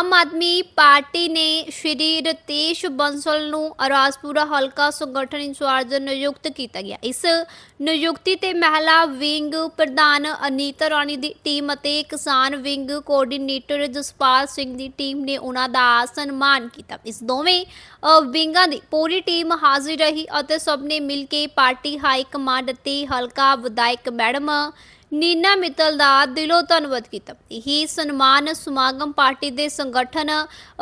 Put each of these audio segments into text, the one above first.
ਆਮ Aadmi party ਨੇ ਸ਼੍ਰੀ ਰਤੇਸ਼ ਬੰਸਲ ਨੂੰ ਰਾਜਪੁਰਾ ਹਲਕਾ ਸੰਗਠਨ ਇੰਚਾਰਜ ਨਿਯੁਕਤ ਕੀਤਾ ਗਿਆ। ਇਸ ਨਿਯੁਕਤੀ ਤੇ ਮਹਿਲਾ ਵਿੰਗ ਪ੍ਰਧਾਨ ਅਨੀਤਾ ਰਾਣੀ ਦੀ ਟੀਮ ਅਤੇ ਕਿਸਾਨ ਵਿੰਗ ਕੋਆਰਡੀਨੇਟਰ ਜਸਪਾਲ ਸਿੰਘ ਦੀ ਟੀਮ ਨੇ ਉਹਨਾਂ ਦਾ ਸਨਮਾਨ ਕੀਤਾ। ਇਸ ਦੋਵੇਂ ਵਿੰਗਾਂ ਦੀ ਪੂਰੀ ਟੀਮ ਹਾਜ਼ਰ ਰਹੀ ਅਤੇ ਸਭ ਨੇ ਮਿਲ ਕੇ ਪਾਰਟੀ ਹਾਈ ਕਮਾਂਡ ਅਤੇ ਹਲਕਾ ਵਿਧਾਇਕ ਮੈਡਮ ਨੀਨਾ ਮਿੱਤਲ ਦਾ ਦਿਲੋਂ ਧੰਨਵਾਦ ਕੀਤਾ। ਇਹ ਸਨਮਾਨ ਸਮਾਗਮ ਪਾਰਟੀ ਦੇ ਸੰਗਠਨ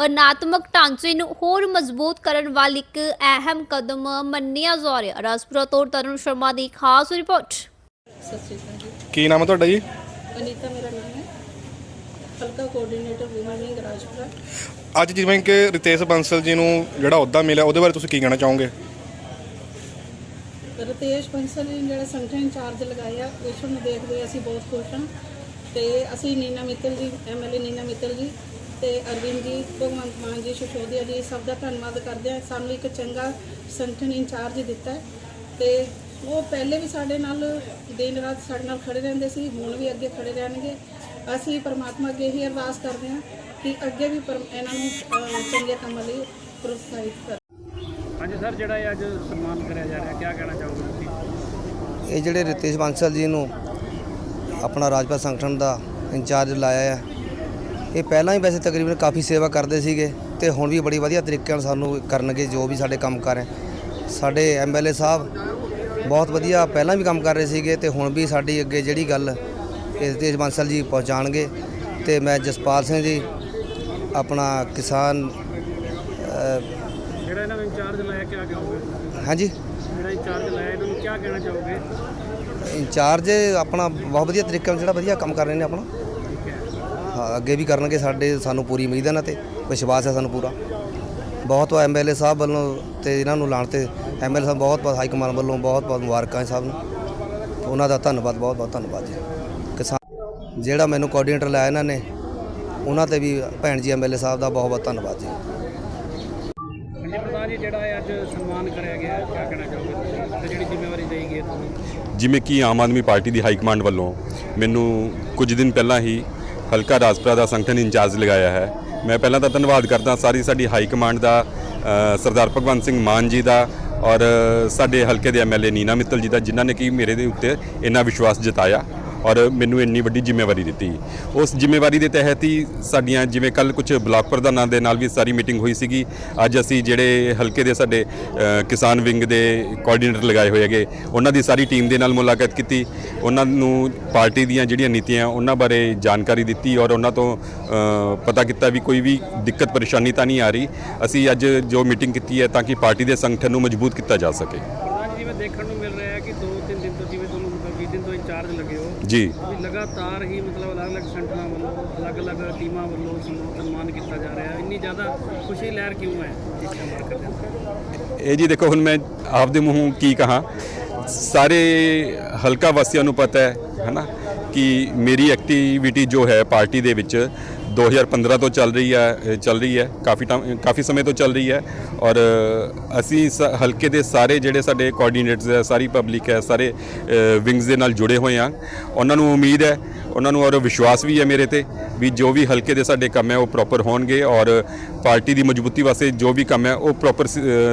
ਅਨਾਤਮਕ ਢਾਂਚੇ ਨੂੰ ਹੋਰ ਮਜ਼ਬੂਤ ਕਰਨ ਵਾਲੀ ਇੱਕ ਅਹਿਮ ਕਦਮ ਮੰਨਿਆ ਜਾ ਰਿਹਾ ਰਾਜਪੁਰਾ ਤੋਂ ਤਰੁਣ ਸ਼ਰਮਾ ਦੀ ਖਾਸ ਰਿਪੋਰਟ। ਸਤਿ ਸ਼੍ਰੀ ਅਕਾਲ ਜੀ। ਕੀ ਨਾਮ ਹੈ ਤੁਹਾਡਾ ਜੀ? ਅਨੀਤਾ ਮੇਰਾ ਨਾਮ ਹੈ। ਹਲਕਾ ਕੋਆਰਡੀਨੇਟਰ ਵੂਮਨ ਵਿੰਗ ਰਾਜਪੁਰਾ। ਅੱਜ ਜਿਵੇਂ ਕਿ ਰਿਤੇਸ਼ ਬੰਸਲ ਜੀ ਨੂੰ ਜਿਹੜਾ ਅਹੁਦਾ ਮਿਲਿਆ ਉਹਦੇ ਬਾਰੇ ਤੁਸੀਂ ਕੀ ਕਹਿਣਾ ਚਾਹੋਗੇ? ਰਤੇਸ਼ ਬੰਸਲ ਨੇ ਜਿਹੜਾ ਸੰਗਠਨ ਇੰਚਾਰਜ ਲਗਾਇਆ ਇਸ ਨੂੰ ਦੇਖਦੇ ਹੋਏ ਅਸੀਂ ਬਹੁਤ ਖੁਸ਼ ਹਾਂ। ਤੇ ਅਸੀਂ ਨੀਨਾ ਮਿੱਤਲ ਜੀ ਐਮਐਲਏ ਨੀਨਾ ਮਿੱਤਲ ਜੀ ਤੇ ਅਰਵਿੰਦ ਜੀ, ਭਗਵੰਤ ਮਾਨ ਜੀ ਸਸੋਦੀਆ ਜੀ, ਸਭ ਦਾ ਧੰਨਵਾਦ ਕਰਦੇ ਹਾਂ। ਸਾਨੂੰ ਇੱਕ ਚੰਗਾ ਸੰਗਠਨ ਇੰਚਾਰਜ ਦਿੱਤਾ ਹੈ। ਤੇ ਉਹ ਪਹਿਲੇ ਵੀ ਸਾਡੇ ਨਾਲ ਦਿਨ ਰਾਤ ਸਾਡੇ ਨਾਲ ਖੜੇ ਰਹਿੰਦੇ ਸੀ, ਹੁਣ ਵੀ ਅੱਗੇ ਖੜੇ ਰਹਿਣਗੇ। ਅਸੀਂ ਪਰਮਾਤਮਾ ਅੱਗੇ ਹੀ ਅਰਦਾਸ ਕਰਦੇ ਹਾਂ ਕਿ ਅੱਗੇ ਵੀ ਪਰ- ਇਹਨਾਂ ਨੂੰ ਚੰਗੇ ਕੰਮਾਂ ਲਈ ਪ੍ਰੋਤਸਾਹਿਤ ਕਰ ਹਾਂਜੀ ਸਰ ਜਿਹੜਾ ਇਹ ਅੱਜ ਸਨਮਾਨ ਕਰਿਆ ਜਾ ਰਿਹਾ ਕੀ ਕਹਿਣਾ ਚਾਹੋਗੇ ਤੁਸੀਂ? ਇਹ ਜਿਹੜੇ ਰਿਤੇਸ਼ ਬਾਂਸਲ ਜੀ ਨੂੰ ਆਪਣਾ ਰਾਜਪਾਲ ਸੰਗਠਨ ਦਾ ਇੰਚਾਰਜ ਲਾਇਆ ਹੈ ਇਹ ਪਹਿਲਾਂ ਹੀ ਵੈਸੇ ਤਕਰੀਬਨ ਕਾਫੀ ਸੇਵਾ ਕਰਦੇ ਸੀਗੇ ਤੇ ਹੁਣ ਵੀ ਬੜੀ ਵਧੀਆ ਤਰੀਕੇ ਨਾਲ ਸਾਨੂੰ ਕਰਨਗੇ ਜੋ ਵੀ ਸਾਡੇ ਕੰਮ ਕਰ ਹੈ ਸਾਡੇ ਐਮਐਲਏ ਸਾਹਿਬ ਬਹੁਤ ਵਧੀਆ ਪਹਿਲਾਂ ਵੀ ਕੰਮ ਕਰ ਰਹੇ ਸੀਗੇ ਤੇ ਹੁਣ ਵੀ ਸਾਡੀ ਅੱਗੇ ਜਿਹੜੀ ਗੱਲ ਇਹ ਰਿਤੇਸ਼ ਬਾਂਸਲ ਜੀ ਪਹੁੰਚਾਣਗੇ ਤੇ ਮੈਂ ਜਸਪਾਲ ਸਿੰਘ ਜੀ, ਆਪਣਾ ਕਿਸਾਨ ਜਿਹੜਾ ਇਹਨਾਂ ਨੂੰ ਇੰਚਾਰਜ ਲਾਇਆ ਕੀ ਕਹੋਗੇ? ਹਾਂਜੀ। ਜਿਹੜਾ ਇੰਚਾਰਜ ਲਾਇਆ ਇਹਨਾਂ ਨੂੰ ਕੀ ਕਹਿਣਾ ਚਾਹੋਗੇ? ਇੰਚਾਰਜ ਆਪਣਾ ਬਹੁਤ ਵਧੀਆ ਤਰੀਕੇ ਨਾਲ ਜਿਹੜਾ ਵਧੀਆ ਕੰਮ ਕਰ ਰਹੇ ਨੇ ਆਪਣਾ। ਹੈ। ਅੱਗੇ ਵੀ ਕਰਨਗੇ ਸਾਡੇ ਸਾਨੂੰ ਪੂਰੀ ਉਮੀਦ ਹੈ ਨਾ ਤੇ। ਵਿਸ਼ਵਾਸ ਹੈ ਸਾਨੂੰ ਪੂਰਾ। ਬਹੁਤ ਐਮਐਲਏ ਸਾਹਿਬ ਵੱਲੋਂ ਤੇ ਇਹਨਾਂ ਨੂੰ ਲਾਣ ਤੇ ਐਮਐਲਏ ਸਾਹਿਬ ਬਹੁਤ ਬਹੁਤ ਹਾਈ ਕਮਾਨ ਵੱਲੋਂ ਬਹੁਤ ਬਹੁਤ ਮੁਬਾਰਕਾਂ ਹੈ ਸਭ ਨੂੰ। ਉਹਨਾਂ ਦਾ ਧੰਨਵਾਦ ਬਹੁਤ ਬਹੁਤ ਧੰਨਵਾਦ ਜੀ। ਕਿਸਾਨ ਜਿਹੜਾ ਮੈਨੂੰ ਕੋਆਰਡੀਨੇਟਰ ਲਾਇਆ ਇਹਨਾਂ ਨੇ ਉਹਨਾਂ ਤੇ ਵੀ ਭੈਣ ਜੀ ਐਮਐਲਏ ਸਾਹਿਬ ਦਾ ਬਹੁਤ ਬਹੁਤ ਧੰਨਵਾਦ ਜੀ। ਜੀ, ਜਿਹੜਾ ਅੱਜ ਸਨਮਾਨ ਕਰਿਆ ਗਿਆ ਕੀ ਕਹਿਣਾ ਚਾਹੋਗੇ ਤੇ ਜਿਹੜੀ ਜ਼ਿੰਮੇਵਾਰੀ ਦੇਈ ਗਈ ਤੁਹਾਨੂੰ? ਜਿਵੇਂ ਕਿ ਆਮ ਆਦਮੀ ਪਾਰਟੀ ਦੀ ਹਾਈ ਕਮਾਂਡ ਵੱਲੋਂ ਮੈਨੂੰ ਕੁਝ ਦਿਨ ਪਹਿਲਾਂ ਹੀ ਹਲਕਾ ਰਾਜਪੁਰਾ ਦਾ ਸੰਗਠਨ ਇੰਚਾਰਜ ਲਗਾਇਆ ਹੈ। ਮੈਂ ਪਹਿਲਾਂ ਤਾਂ ਧੰਨਵਾਦ ਕਰਦਾ ਸਾਰੀ ਸਾਡੀ ਹਾਈ ਕਮਾਂਡ ਦਾ ਸਰਦਾਰ ਭਗਵੰਤ ਸਿੰਘ ਮਾਨ ਜੀ ਦਾ ਔਰ ਸਾਡੇ ਹਲਕੇ ਦੇ ਐਮਐਲਏ ਨੀਨਾ ਮਿੱਤਲ ਜੀ ਦਾ, ਜਿਨ੍ਹਾਂ ਨੇ ਕਿ ਮੇਰੇ ਦੇ ਉੱਤੇ ਇੰਨਾ ਵਿਸ਼ਵਾਸ ਜਤਾਇਆ। ਔਰ ਮੈਨੂੰ ਇੰਨੀ ਵੱਡੀ ਜ਼ਿੰਮੇਵਾਰੀ ਦਿੱਤੀ। ਉਸ ਜ਼ਿੰਮੇਵਾਰੀ ਦੇ ਤਹਿਤ ਹੀ ਸਾਡੀਆਂ ਜਿਵੇਂ ਕੱਲ ਕੁਝ ਬਲਾਕ ਪ੍ਰਧਾਨਾਂ ਦੇ ਨਾਲ ਵੀ ਸਾਰੀ ਮੀਟਿੰਗ ਹੋਈ ਸੀਗੀ। ਅੱਜ ਅਸੀਂ ਜਿਹੜੇ ਹਲਕੇ ਦੇ ਸਾਡੇ ਕਿਸਾਨ ਵਿੰਗ ਦੇ ਕੋਆਰਡੀਨੇਟਰ ਲਗਾਏ ਹੋਏ ਹੈਗੇ, ਉਹਨਾਂ ਦੀ ਸਾਰੀ ਟੀਮ ਦੇ ਨਾਲ ਮੁਲਾਕਾਤ ਕੀਤੀ। ਉਹਨਾਂ ਨੂੰ ਪਾਰਟੀ ਦੀਆਂ ਜਿਹੜੀਆਂ ਨੀਤੀਆਂ, ਉਹਨਾਂ ਬਾਰੇ ਜਾਣਕਾਰੀ ਦਿੱਤੀ ਔਰ ਉਹਨਾਂ ਤੋਂ ਪਤਾ ਕੀਤਾ ਵੀ ਕੋਈ ਵੀ ਦਿੱਕਤ, ਪਰੇਸ਼ਾਨੀ ਤਾਂ ਨਹੀਂ ਆ ਰਹੀ। ਅਸੀਂ ਅੱਜ ਜੋ ਮੀਟਿੰਗ ਕੀਤੀ ਹੈ ਤਾਂ ਕਿ ਪਾਰਟੀ ਦੇ ਸੰਗਠਨ ਨੂੰ ਮਜ਼ਬੂਤ ਕੀਤਾ ਜਾ ਸਕੇ। ਜਿਵੇਂ ਦੇਖਣ ਨੂੰ ਮਿਲ ਰਿਹਾ ਹੈ ਕਿ 2-3 ਦਿਨ ਤੋਂ ਜਿਵੇਂ ਦਿਨ ਤੋਂ ਇੰਚਾਰਜ ਲੱਗੇ ਹੋ। ਜੀ। ਲਗਾਤਾਰ ਹੀ ਮਤਲਬ ਅਲੱਗ-ਅਲੱਗ ਸੰਗਠਨਾਂ ਵੱਲੋਂ ਅਲੱਗ-ਅਲੱਗ ਟੀਮਾਂ ਵੱਲੋਂ ਸਨਮਾਨ ਕੀਤਾ ਜਾ ਰਿਹਾ ਹੈ। ਇੰਨੀ ਜ਼ਿਆਦਾ ਖੁਸ਼ੀ ਲਹਿਰ ਕਿਉਂ ਹੈ ਇਹ ਜੀ ਦੇਖੋ ਹੁਣ ਮੈਂ ਆਪਦੇ ਮੂੰਹੋਂ ਕੀ ਕਹਾਂ ਸਾਰੇ ਹਲਕਾ ਵਾਸੀਆਂ ਨੂੰ ਪਤਾ ਹੈ ਹਨਾ ਕਿ ਮੇਰੀ ਐਕਟੀਵਿਟੀ ਜੋ ਹੈ ਪਾਰਟੀ ਦੇ ਵਿੱਚ 2015 ਤੋਂ ਚੱਲ ਰਹੀ ਹੈ ਚੱਲ ਰਹੀ ਹੈ, ਕਾਫੀ ਟਾਈਮ ਕਾਫੀ ਸਮੇਂ ਤੋਂ ਚੱਲ ਰਹੀ ਹੈ ਔਰ ਅਸੀਂ ਸ- ਹਲਕੇ ਦੇ ਸਾਰੇ ਜਿਹੜੇ ਸਾਡੇ ਕੋਆਰਡੀਨੇਟਰਸ ਹੈ, ਸਾਰੀ ਪਬਲਿਕ ਹੈ, ਸਾਰੇ ਵਿੰਗਸ ਦੇ ਨਾਲ ਜੁੜੇ ਹੋਏ ਆ ਉਹਨਾਂ ਨੂੰ ਉਮੀਦ ਹੈ, ਉਹਨਾਂ ਨੂੰ ਔਰ ਵਿਸ਼ਵਾਸ ਵੀ ਹੈ ਮੇਰੇ ਤੇ ਵੀ ਜੋ ਵੀ ਹਲਕੇ ਦੇ ਸਾਡੇ ਕੰਮ ਹੈ, ਉਹ ਪ੍ਰੋਪਰ ਹੋਣਗੇ ਔਰ ਪਾਰਟੀ ਦੀ ਮਜ਼ਬੂਤੀ ਵਾਸਤੇ ਜੋ ਵੀ ਕੰਮ ਹੈ, ਉਹ ਪ੍ਰੋਪਰ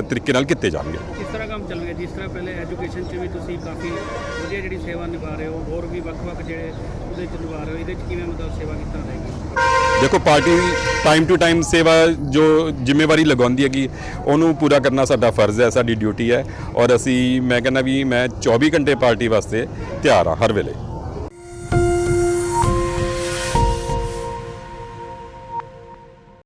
ਤਰੀਕੇ ਨਾਲ ਕੀਤੇ ਜਾਣਗੇ। ਕਿਸ ਤਰ੍ਹਾਂ ਕੰਮ ਚੱਲ ਜਿਸ ਤਰ੍ਹਾਂ ਪਹਿਲੇ ਐਜੂਕੇਸ਼ਨ 'ਚ ਵੀ ਤੁਸੀਂ ਕਾਫੀ ਵਧੀਆ ਜਿਹੜੀ ਸੇਵਾ ਨਿਭਾ ਰਹੇ ਹੋ, ਹੋਰ ਵੀ ਵੱਖ-ਵੱਖ ਜਿਹੜੇ ਉਹਦੇ 'ਚ ਨਿਭਾ ਰਹੇ ਹੋ, ਇਹਦੇ 'ਚ ਕਿਵੇਂ ਮਤਲਬ ਸੇਵਾ ਕਿਸ ਤਰ੍ਹਾਂ ਰਹੇਗੀ? ਦੇਖੋ, ਪਾਰਟੀ ਟਾਈਮ ਟੂ ਟਾਈਮ ਸੇਵਾ ਜੋ ਜ਼ਿੰਮੇਵਾਰੀ ਲਗਾਉਂਦੀ ਹੈਗੀ, ਉਹਨੂੰ ਪੂਰਾ ਕਰਨਾ ਸਾਡਾ ਫਰਜ਼ ਹੈ, ਸਾਡੀ ਡਿਊਟੀ ਹੈ। ਔਰ ਅਸੀਂ, ਮੈਂ ਕਹਿੰਦਾ ਵੀ ਮੈਂ 24 ਘੰਟੇ ਪਾਰਟੀ ਵਾਸਤੇ ਤਿਆਰ ਹਾਂ ਹਰ ਵੇਲੇ।